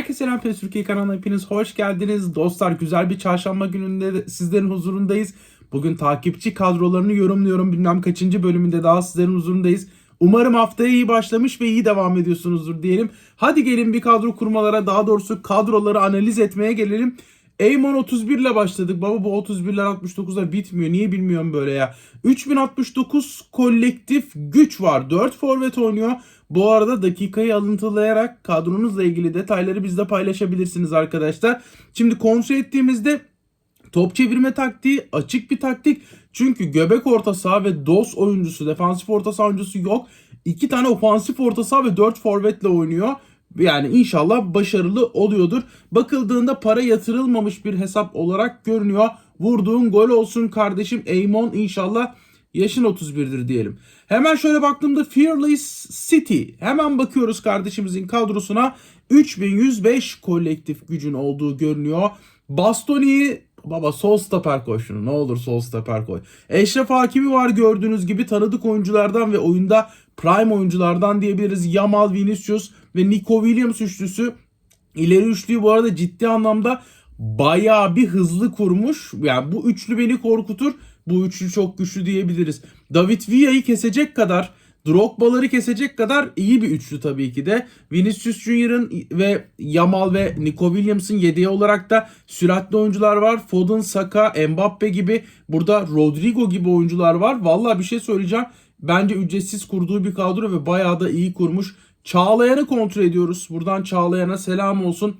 Herkese selam PES Türkiye kanalına hepiniz hoş geldiniz. Dostlar güzel bir çarşamba gününde de sizlerin huzurundayız. Bugün takipçi kadrolarını yorumluyorum. Bilmem kaçıncı bölümünde daha sizlerin huzurundayız. Umarım haftaya iyi başlamış ve iyi devam ediyorsunuzdur diyelim. Hadi gelin bir kadro kurmalara daha doğrusu kadroları analiz etmeye gelelim. Eamon 31 ile başladık. Baba bu 31'ler 69'lar bitmiyor. Niye bilmiyorum böyle ya. 3069 kolektif güç var. 4 forvet oynuyor. Bu arada dakikayı alıntılayarak kadronuzla ilgili detayları bizle paylaşabilirsiniz arkadaşlar. Şimdi kontrol ettiğimizde Top çevirme taktiği açık bir taktik. Çünkü göbek orta saha ve DOS oyuncusu, defansif orta saha oyuncusu yok. İki tane ofansif orta saha ve dört forvetle oynuyor. Yani inşallah başarılı oluyordur. Bakıldığında para yatırılmamış bir hesap olarak görünüyor. Vurduğun gol olsun kardeşim. Eamon inşallah yaşın 31'dir diyelim. Hemen şöyle baktığımda Fearless City. Hemen bakıyoruz kardeşimizin kadrosuna. 3105 kolektif gücün olduğu görünüyor. Bastoni'yi Baba sol stoper koy şunu. Ne olur sol stoper koy. Eşref Hakimi var gördüğünüz gibi tanıdık oyunculardan ve oyunda prime oyunculardan diyebiliriz. Yamal, Vinicius ve Nico Williams üçlüsü. İleri üçlüyü bu arada ciddi anlamda bayağı bir hızlı kurmuş. Yani bu üçlü beni korkutur. Bu üçlü çok güçlü diyebiliriz. David Villa'yı kesecek kadar Drogba'ları kesecek kadar iyi bir üçlü tabii ki de. Vinicius Junior'ın ve Yamal ve Nico Williams'ın yedeği olarak da süratli oyuncular var. Foden, Saka, Mbappe gibi burada Rodrigo gibi oyuncular var. Vallahi bir şey söyleyeceğim. Bence ücretsiz kurduğu bir kadro ve bayağı da iyi kurmuş. Çağlayan'ı kontrol ediyoruz. Buradan Çağlayan'a selam olsun.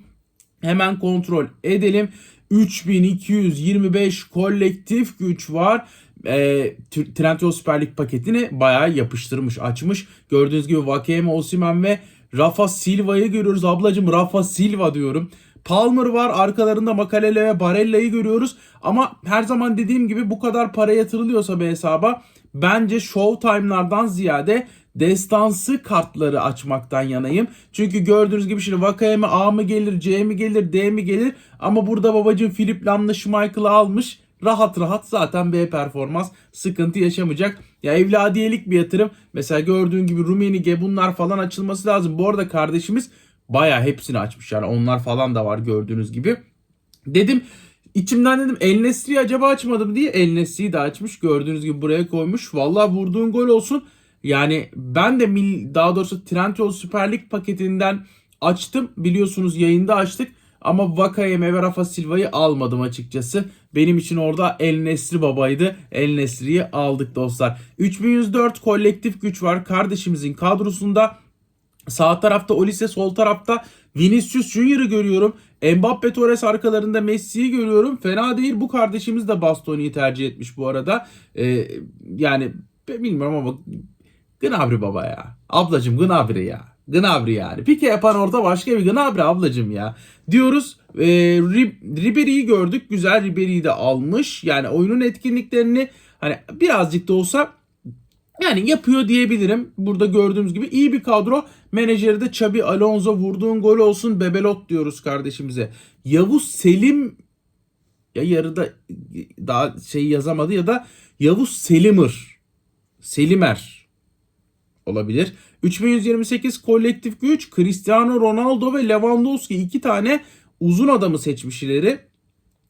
Hemen kontrol edelim. 3225 kolektif güç var e, Trendyol Süper Lig paketini bayağı yapıştırmış, açmış. Gördüğünüz gibi Vakeme, Osimen ve Rafa Silva'yı görüyoruz. Ablacım Rafa Silva diyorum. Palmer var. Arkalarında Makalele ve Barella'yı görüyoruz. Ama her zaman dediğim gibi bu kadar para yatırılıyorsa bir hesaba bence Showtime'lardan ziyade destansı kartları açmaktan yanayım. Çünkü gördüğünüz gibi şimdi Vakayeme A mı gelir, C mi gelir, D mi gelir? Ama burada babacım Philip Lam'la Schmeichel'ı almış rahat rahat zaten B performans sıkıntı yaşamayacak. Ya evladiyelik bir yatırım. Mesela gördüğün gibi Rummenigge bunlar falan açılması lazım. Bu arada kardeşimiz baya hepsini açmış yani onlar falan da var gördüğünüz gibi. Dedim içimden dedim El Nesri'yi acaba açmadım diye El Nesri'yi de açmış. Gördüğünüz gibi buraya koymuş. Vallahi vurduğun gol olsun. Yani ben de daha doğrusu Trendyol Süper Lig paketinden açtım. Biliyorsunuz yayında açtık. Ama Vakayeme ve Rafa Silva'yı almadım açıkçası. Benim için orada El Nesri babaydı. El Nesri'yi aldık dostlar. 3104 kolektif güç var kardeşimizin kadrosunda. Sağ tarafta Olise, sol tarafta Vinicius Junior'ı görüyorum. Mbappe Torres arkalarında Messi'yi görüyorum. Fena değil. Bu kardeşimiz de Bastoni'yi tercih etmiş bu arada. Ee, yani bilmiyorum ama Gnabry baba ya. Ablacım Gnabry ya. Gnabry yani. Pike yapan orada başka bir Gnabry ablacım ya. Diyoruz e, Ribery'i gördük. Güzel Ribery'i de almış. Yani oyunun etkinliklerini hani birazcık da olsa yani yapıyor diyebilirim. Burada gördüğümüz gibi iyi bir kadro. Menajeri de Xabi Alonso vurduğun gol olsun Bebelot diyoruz kardeşimize. Yavuz Selim ya yarıda daha şey yazamadı ya da Yavuz Selimir. Selimer olabilir. 3128 kolektif güç Cristiano Ronaldo ve Lewandowski iki tane uzun adamı seçmiş ileri.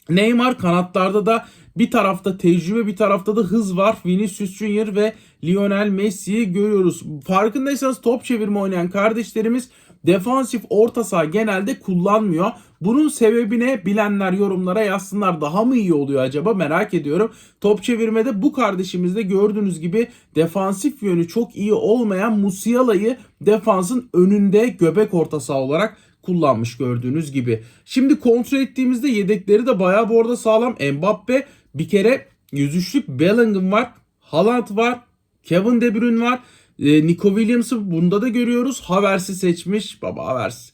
Neymar kanatlarda da bir tarafta tecrübe bir tarafta da hız var. Vinicius Junior ve Lionel Messi'yi görüyoruz. Farkındaysanız top çevirme oynayan kardeşlerimiz defansif orta saha genelde kullanmıyor. Bunun sebebine bilenler yorumlara yazsınlar. Daha mı iyi oluyor acaba merak ediyorum. Top çevirmede bu kardeşimizde gördüğünüz gibi defansif yönü çok iyi olmayan Musiala'yı defansın önünde göbek orta saha olarak kullanmış gördüğünüz gibi. Şimdi kontrol ettiğimizde yedekleri de bayağı bu arada sağlam. Mbappe bir kere yüzüşlük Bellingham var. Haaland var. Kevin De Bruyne var. E, Nico Williams'ı bunda da görüyoruz. Havertz'i seçmiş. Baba Havertz.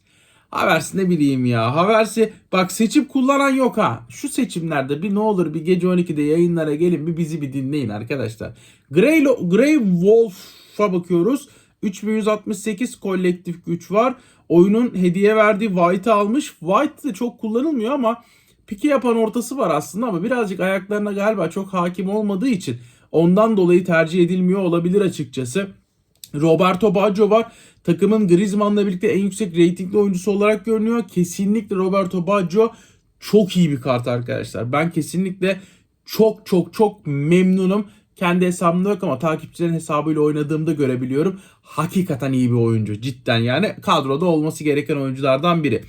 Havertz ne bileyim ya. Havertz'i bak seçip kullanan yok ha. Şu seçimlerde bir ne olur bir gece 12'de yayınlara gelin bir bizi bir dinleyin arkadaşlar. Grey, Grey Wolf'a bakıyoruz. 3168 kolektif güç var. Oyunun hediye verdiği White'ı almış. White de çok kullanılmıyor ama piki yapan ortası var aslında ama birazcık ayaklarına galiba çok hakim olmadığı için ondan dolayı tercih edilmiyor olabilir açıkçası. Roberto Baggio var. takımın Griezmann'la birlikte en yüksek reytingli oyuncusu olarak görünüyor. Kesinlikle Roberto Baggio çok iyi bir kart arkadaşlar. Ben kesinlikle çok çok çok memnunum. Kendi hesabımda yok ama takipçilerin hesabıyla oynadığımda görebiliyorum. Hakikaten iyi bir oyuncu. Cidden yani kadroda olması gereken oyunculardan biri.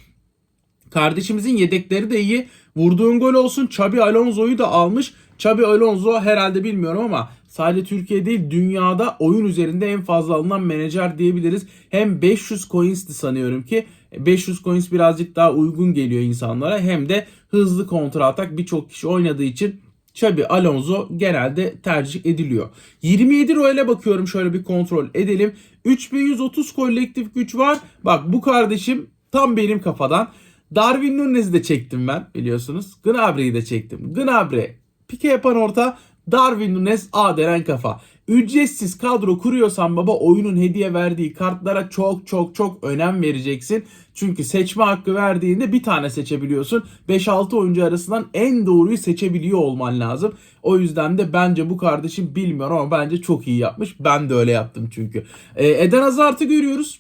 Kardeşimizin yedekleri de iyi. Vurduğun gol olsun. Xabi Alonso'yu da almış. Xabi Alonso herhalde bilmiyorum ama sadece Türkiye değil dünyada oyun üzerinde en fazla alınan menajer diyebiliriz. Hem 500 coins'ti sanıyorum ki 500 coins birazcık daha uygun geliyor insanlara. Hem de hızlı kontra atak birçok kişi oynadığı için Xabi Alonso genelde tercih ediliyor. 27 Royal'e bakıyorum şöyle bir kontrol edelim. 3130 kolektif güç var. Bak bu kardeşim tam benim kafadan. Darwin Nunez'i de çektim ben biliyorsunuz. Gnabry'i de çektim. Gnabry, pike yapan orta, Darwin Nunez A denen kafa. Ücretsiz kadro kuruyorsan baba oyunun hediye verdiği kartlara çok çok çok önem vereceksin. Çünkü seçme hakkı verdiğinde bir tane seçebiliyorsun. 5-6 oyuncu arasından en doğruyu seçebiliyor olman lazım. O yüzden de bence bu kardeşim bilmiyorum ama bence çok iyi yapmış. Ben de öyle yaptım çünkü. Ee, Eden Hazard'ı görüyoruz.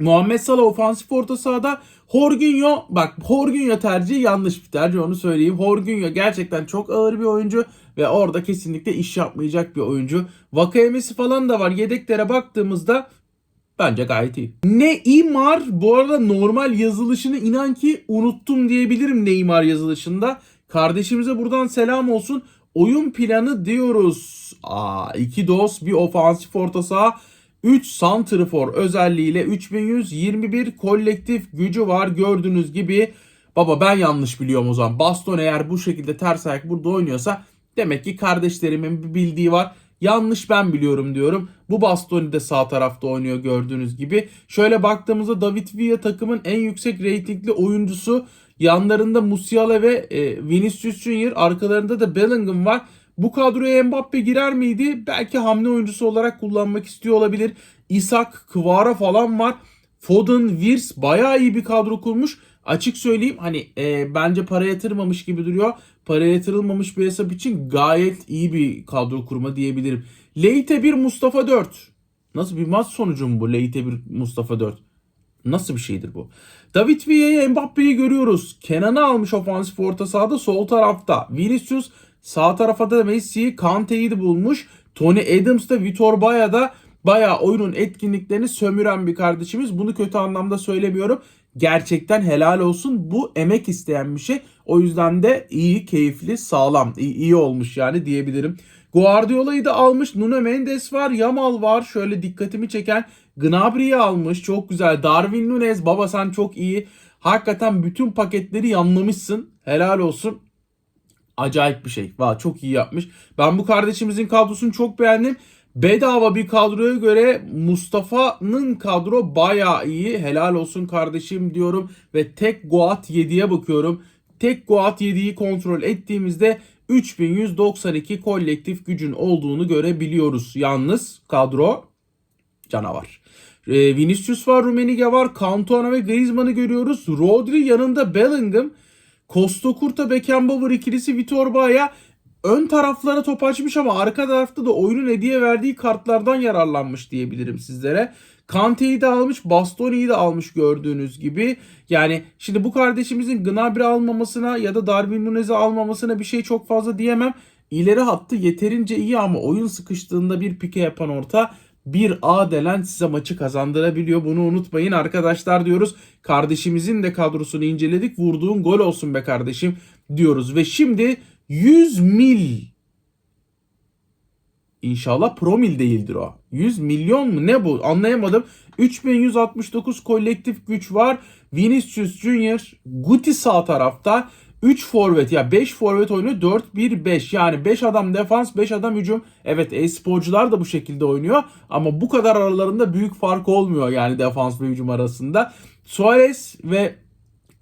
Muhammed Salah ofansif orta sahada. Jorginho bak Jorginho tercihi yanlış bir tercih onu söyleyeyim. Jorginho gerçekten çok ağır bir oyuncu ve orada kesinlikle iş yapmayacak bir oyuncu. Vakayemesi falan da var. Yedeklere baktığımızda bence gayet iyi. Neymar bu arada normal yazılışını inan ki unuttum diyebilirim Neymar yazılışında. Kardeşimize buradan selam olsun. Oyun planı diyoruz. Aa, iki dos bir ofansif orta saha. 3 santrfor özelliğiyle 3121 kolektif gücü var gördüğünüz gibi. Baba ben yanlış biliyorum o zaman. Baston eğer bu şekilde ters ayak burada oynuyorsa demek ki kardeşlerimin bir bildiği var. Yanlış ben biliyorum diyorum. Bu Bastoni de sağ tarafta oynuyor gördüğünüz gibi. Şöyle baktığımızda David Villa takımın en yüksek reytingli oyuncusu. Yanlarında Musiala ve e, Vinicius Junior. Arkalarında da Bellingham var. Bu kadroya Mbappe girer miydi? Belki hamle oyuncusu olarak kullanmak istiyor olabilir. Isak, Kvara falan var. Foden, Wirs bayağı iyi bir kadro kurmuş. Açık söyleyeyim hani e, bence para yatırmamış gibi duruyor. Para yatırılmamış bir hesap için gayet iyi bir kadro kurma diyebilirim. Leite 1 Mustafa 4. Nasıl bir maç sonucu mu bu Leite 1 Mustafa 4? Nasıl bir şeydir bu? David Villa'yı Mbappe'yi görüyoruz. Kenan'ı almış ofansif orta sahada sol tarafta. Vinicius sağ tarafa da Messi'yi Kante'yi de bulmuş. Tony Adams da Vitor Baya da bayağı oyunun etkinliklerini sömüren bir kardeşimiz. Bunu kötü anlamda söylemiyorum. Gerçekten helal olsun. Bu emek isteyen bir şey. O yüzden de iyi, keyifli, sağlam, iyi, iyi olmuş yani diyebilirim. Guardiola'yı da almış. Nuno Mendes var. Yamal var. Şöyle dikkatimi çeken Gnabry'i almış. Çok güzel. Darwin Nunez. Baba sen çok iyi. Hakikaten bütün paketleri yanlamışsın. Helal olsun. Acayip bir şey. Valla çok iyi yapmış. Ben bu kardeşimizin kadrosunu çok beğendim. Bedava bir kadroya göre Mustafa'nın kadro bayağı iyi. Helal olsun kardeşim diyorum. Ve tek Goat 7'ye bakıyorum. Tek Goat 7'yi kontrol ettiğimizde 3192 kolektif gücün olduğunu görebiliyoruz. Yalnız kadro canavar. Ee, Vinicius var, Rummenigge var, Cantona ve Griezmann'ı görüyoruz. Rodri yanında Bellingham. Costa Curta, Beckenbauer ikilisi Vitor Baya ön taraflara top açmış ama arka tarafta da oyunun hediye verdiği kartlardan yararlanmış diyebilirim sizlere. Kante'yi de almış, Bastoni'yi de almış gördüğünüz gibi. Yani şimdi bu kardeşimizin Gnabry almamasına ya da Darwin Nunez'i almamasına bir şey çok fazla diyemem. İleri hattı yeterince iyi ama oyun sıkıştığında bir pike yapan orta bir A delen size maçı kazandırabiliyor. Bunu unutmayın arkadaşlar diyoruz. Kardeşimizin de kadrosunu inceledik. Vurduğun gol olsun be kardeşim diyoruz. Ve şimdi 100 mil İnşallah promil değildir o. 100 milyon mu ne bu anlayamadım. 3169 kolektif güç var. Vinicius Junior Guti sağ tarafta. 3 forvet ya 5 forvet oynuyor 4-1-5 yani 5 adam defans 5 adam hücum. Evet e-sporcular da bu şekilde oynuyor ama bu kadar aralarında büyük fark olmuyor yani defans ve hücum arasında. Suarez ve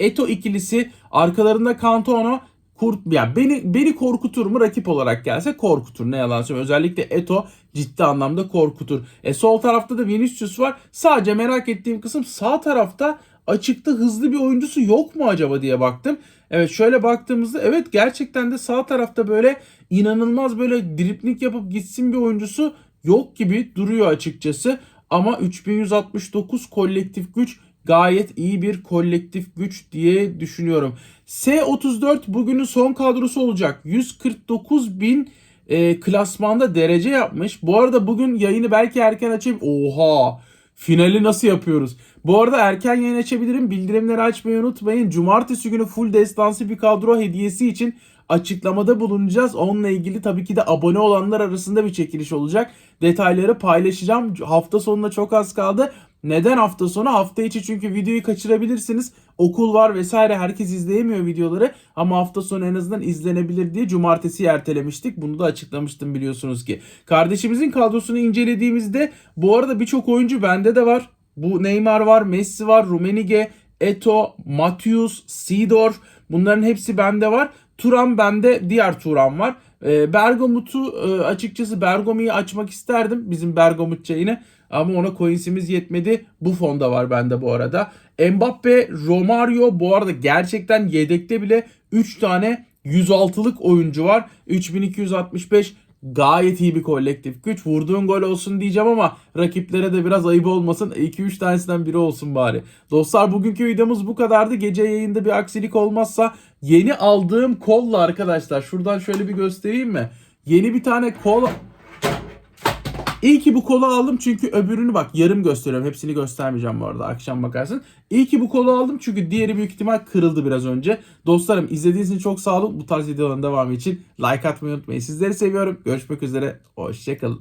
Eto ikilisi arkalarında Cantona kurt yani beni beni korkutur mu rakip olarak gelse korkutur ne yalan söyleyeyim. Özellikle Eto ciddi anlamda korkutur. E sol tarafta da Vinicius var. Sadece merak ettiğim kısım sağ tarafta açıkta hızlı bir oyuncusu yok mu acaba diye baktım. Evet şöyle baktığımızda evet gerçekten de sağ tarafta böyle inanılmaz böyle dripling yapıp gitsin bir oyuncusu yok gibi duruyor açıkçası. Ama 3169 kolektif güç gayet iyi bir kolektif güç diye düşünüyorum. S34 bugünün son kadrosu olacak. 149 bin e, klasmanda derece yapmış. Bu arada bugün yayını belki erken açayım. Oha! Finali nasıl yapıyoruz? Bu arada erken yayın açabilirim. Bildirimleri açmayı unutmayın. Cumartesi günü full destansı bir kadro hediyesi için açıklamada bulunacağız. Onunla ilgili tabii ki de abone olanlar arasında bir çekiliş olacak. Detayları paylaşacağım. Hafta sonuna çok az kaldı. Neden hafta sonu? Hafta içi çünkü videoyu kaçırabilirsiniz. Okul var vesaire herkes izleyemiyor videoları. Ama hafta sonu en azından izlenebilir diye cumartesi ertelemiştik. Bunu da açıklamıştım biliyorsunuz ki. Kardeşimizin kadrosunu incelediğimizde bu arada birçok oyuncu bende de var. Bu Neymar var, Messi var, Rumenige, Eto, Matius, Sidor bunların hepsi bende var. Turan bende, diğer Turan var. E, Bergamot'u e, açıkçası Bergomi'yi açmak isterdim bizim Bergamot çayını. Ama ona coinsimiz yetmedi. Bu fonda var bende bu arada. Mbappe, Romario bu arada gerçekten yedekte bile 3 tane 106'lık oyuncu var. 3265 gayet iyi bir kolektif güç. Vurduğun gol olsun diyeceğim ama rakiplere de biraz ayıp olmasın. 2-3 tanesinden biri olsun bari. Dostlar bugünkü videomuz bu kadardı. Gece yayında bir aksilik olmazsa yeni aldığım kolla arkadaşlar. Şuradan şöyle bir göstereyim mi? Yeni bir tane kol İyi ki bu kolu aldım çünkü öbürünü bak yarım gösteriyorum. Hepsini göstermeyeceğim bu arada. Akşam bakarsın. İyi ki bu kolu aldım çünkü diğeri büyük ihtimal kırıldı biraz önce. Dostlarım izlediğiniz için çok sağ olun. Bu tarz videoların devamı için like atmayı unutmayın. Sizleri seviyorum. Görüşmek üzere. Hoşçakalın.